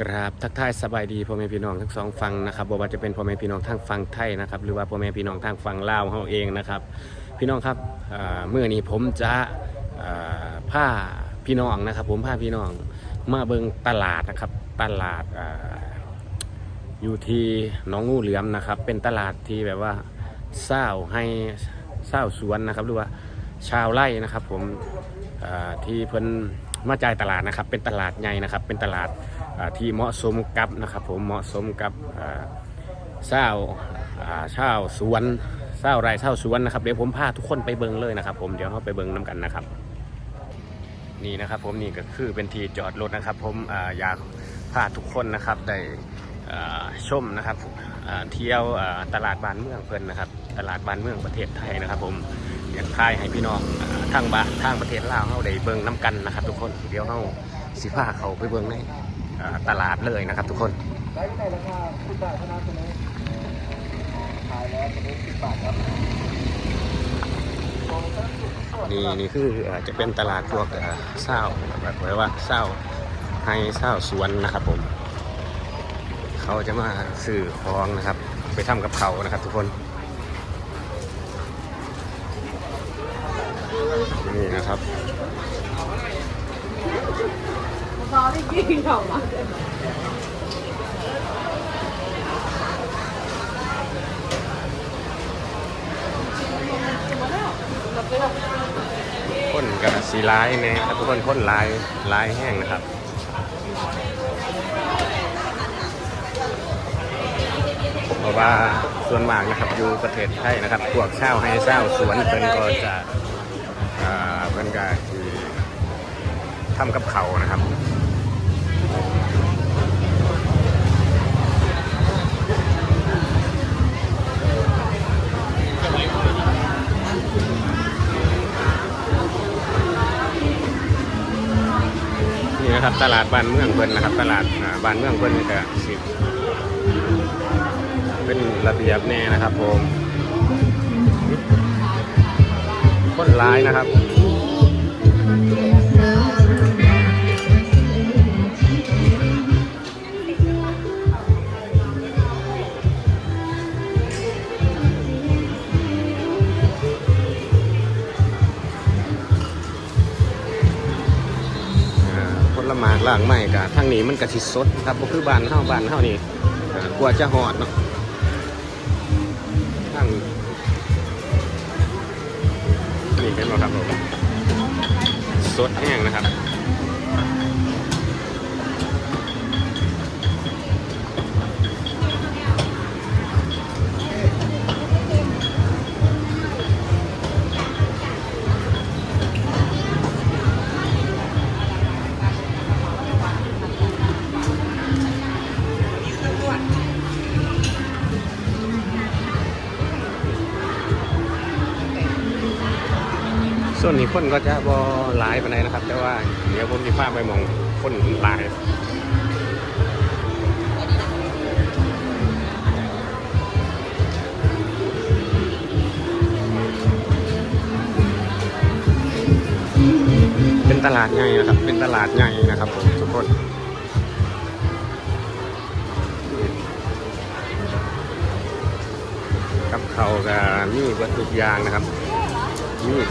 กราบทักทายสบายดีพ่อแม่พี่น้องทั้งสองฝั่งนะครับบ่ว่าจะเป็นพ่อแม่พี่น้องทางฝั่งไทยนะครับหรือว่าพ่อแม่พี่น้องทางฝั่งลาวเฮาเองนะครับ พี่น้องครับเมื่อนี้ผมจะอ่าพาพี่น้องนะครับ ผมพาพี่น้องมาเบิงตลาดนะครับตลาดอยู่ที่หนองงูเหลือมนะครับ เป็นตลาดที่แบบว่าเศร้าให้เศร้าสวนนะครับ หรือว่าชาวไร่นะครับ ผมที่เพิ่น มาจ่ายตลาดนะครับ เป็นตลาดใหญ่นะครับ เป็นตลาดที่เหมาะสมกับนะครับ ผมเหมาะสมกับเศร้าอ่าเช่าสวนเศร้าไร่เช่าสวนนะครับเดี๋ยวผมพาทุกคนไปเบิงเลยนะครับ ผมเดี๋ยวเราไปเบิงน้กันนะครับ นี่นะครับ ผมนี่ก็คือเป็นที่จอดรถนะครับ ผมออยากพาทุกคนนะครับได้ชมนะครับเที่ยวตลาดบ้านเมืองเพิ่นนะครับ ตลาดบ้านเมืองประเทศไทยนะครับ ผม อยากพายให้พี่น้องทางบ้านทางประเทศลาวเขาได้เบิงน้กันนะครับ ทุกคนเดี๋ยวเราสิพาเขาไปเบิงในตลาดเลยนะครับ ทุกคนได้ที่ไหนราคาสิบบาทเท่านั้นตัวนี้ขายแล้วตัวนี้สิบบาทครับนี่นี่คืออาจะเป็นตลาดพวกเศร้าแบบเรียกว่าเศร้าให้เศร้าสวนนะครับผม เขาจะมาซื้อของนะครับ ไปทำกับเขานะครับ ทุกคน นะครับ có đi kia không ạ คนกับสีลายนี่ยครับทุกคนคนลายลายแห้งนะครับเพราะว่าส่วนมากนะครับอยู่ประเทศไทยนะครับพวกเช่าให้เช่าสวนเป็นก็จะ อ่าเป็นก็ที่ทำกับเขานะครับนี่นะครับตลาดบ้านเมืองเพิ่นนะครับ ตลาดบ้านเมืองเพิ่นนี่ก็สิบเป็นระเบียบแน่นะครับผม คนร้ายนะครับอ่าผลไม้ล่างไม้กะทางนี้มันกะสิสดครับบ่คือบ้านเฮาบ้านเฮานี่อ่ากว่าจะหอดเนาะ เป็นบ่ครับผมสดแห้งนะครับ ส่วนนี้คนก็จะบ่หลายปานใดนะครับ แต่ว่าเดี๋ยวผมสิพาไปมองคนหลายเป็นตลาดใหญ่นะครับ เป็นตลาดใหญ่นะครับผมทุกคนกับเขากับมีวัตถุกยางนะครับ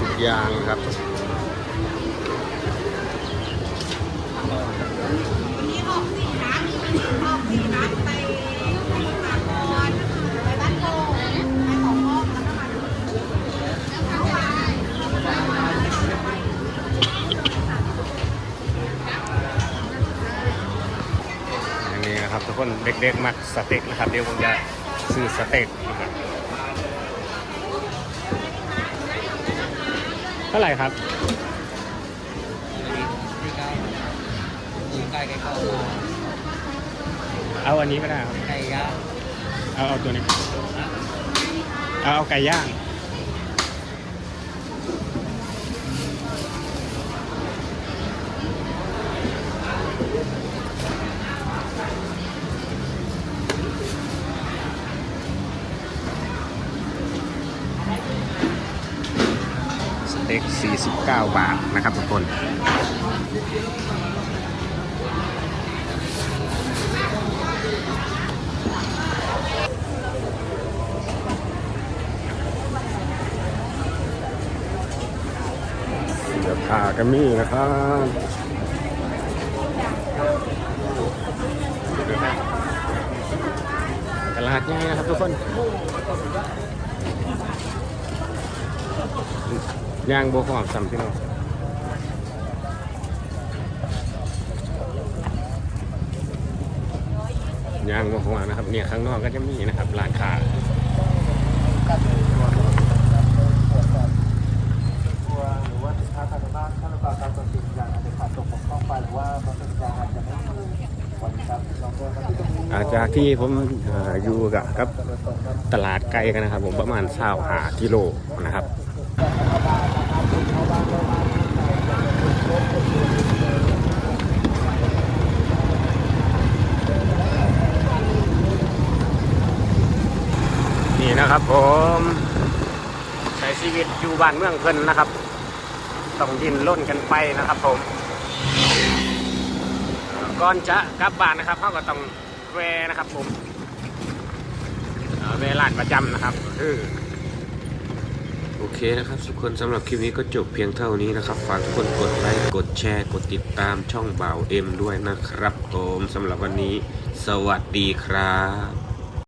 ทุกอย่างนะครับมีออกสี่นัดออกสี่นัดไปสากรไปบ้านโป่งไปของห้องแล้วก็มาเข้าไปอย่างครับทุกคนเด็กๆมักสเต็กนะครับ เดี๋ยวผมจะซื้อสเต็กนะครับ ท่าไหร่ครับที่เก้ายิงไก่ไก่เข้าเอาอันนี้ก็ได้ครับไก่ย่างเอาเอาตัวนี้ เอาเอาไก่ย่าง 129 บาทนะครับทุกคน เสื้าก็มี่นะครับตลาดใหญ่นะครับทุกคน Thank you. ย่างบัวหอมสัมพี่น้องย่างบัวหอมนะครับ เนี่ยข้างนอกก็จะมีนะครับร้านค้ากันเลยตัวตัวตัวหรือว่าสินค้าภายในบ้านถ้าเราการตัดสินอย่างอาจจะขากบกพร่องไปหรือว่าบางสิ่งบางอย่างอาจาที่ตรงนี้อาจากที่ผมออยู่กับตลาดไกลกันนะครับ ผมประมาณเศร้าหากิโลนะครับ นะครับผมใช้ชีวิตอยู่บ้านเมืองเพิ่นนะครับ ต้องดินล่นกันไปนะครับผม ก่อนจะกลับบ้านนะครับเขาก็ต้องแวนะครับผมเวะร้าประจำนะครับคือโอเคนะครับทุกคนสำหรับคลิปนี้ก็จบเพียงเท่านี้นะครับ ฝากทุกคนกดไลค์กดแชร์กดติดตามช่องเบ่าเอ็มด้วยนะครับผมสำหรับวันนี้ สวัสดีครับ